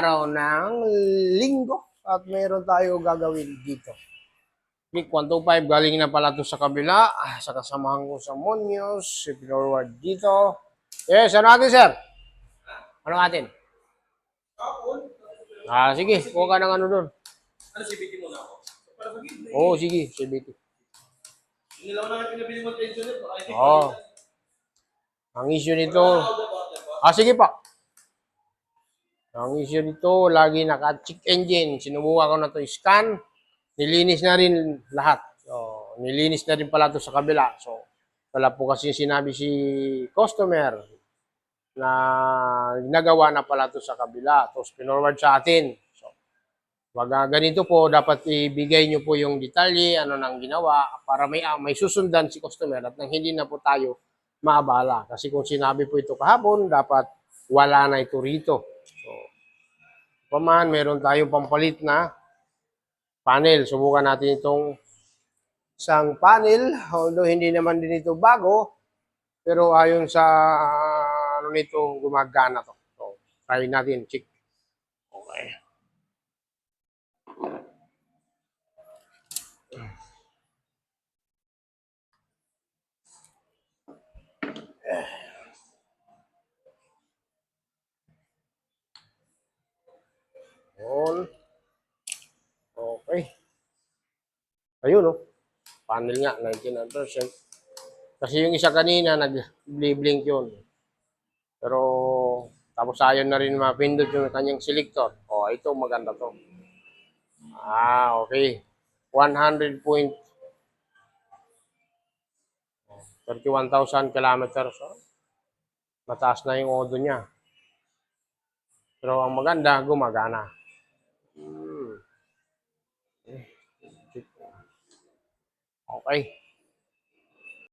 araw ng linggo at meron tayo gagawin dito. Click 125, galing na pala to sa kabila, ah, sa kasamahan ko sa Munoz, si forward dito. Yes, ano natin, sir? Ano natin? Ah, sige, kuha ka ng ano doon. Ano, CBT muna ako? Oo, sige, CBT. Hindi lang namin pinabili mo tension nito. Oo. Ang issue nito, ah, sige pa. Ang issue nito, lagi naka-check engine. Sinubukan ko na to scan. Nilinis na rin lahat. So, nilinis na rin pala to sa kabila. So, wala po kasi sinabi si customer na nagawa na pala to sa kabila. Tapos, pinorward sa atin. So, wag ah, ganito po, dapat ibigay nyo po yung detalye, ano nang ginawa, para may, ah, may susundan si customer at nang hindi na po tayo maabala. Kasi kung sinabi po ito kahapon, dapat wala na ito rito. Paman, meron tayong pampalit na panel. Subukan natin itong isang panel, although hindi naman din ito bago, pero ayon sa ah, ano nito, gumagana to. So, try natin, check. Okay. Yun. Okay. Ayun, no? Panel nga, 99%. Kasi yung isa kanina, nag-blink yun. Pero, tapos ayaw na rin mapindot yung kanyang selector. O, oh, ito, maganda to. Ah, okay. 100 point 31,000 kilometers. Oh. Mataas na yung odo niya. Pero ang maganda, gumagana. Okay.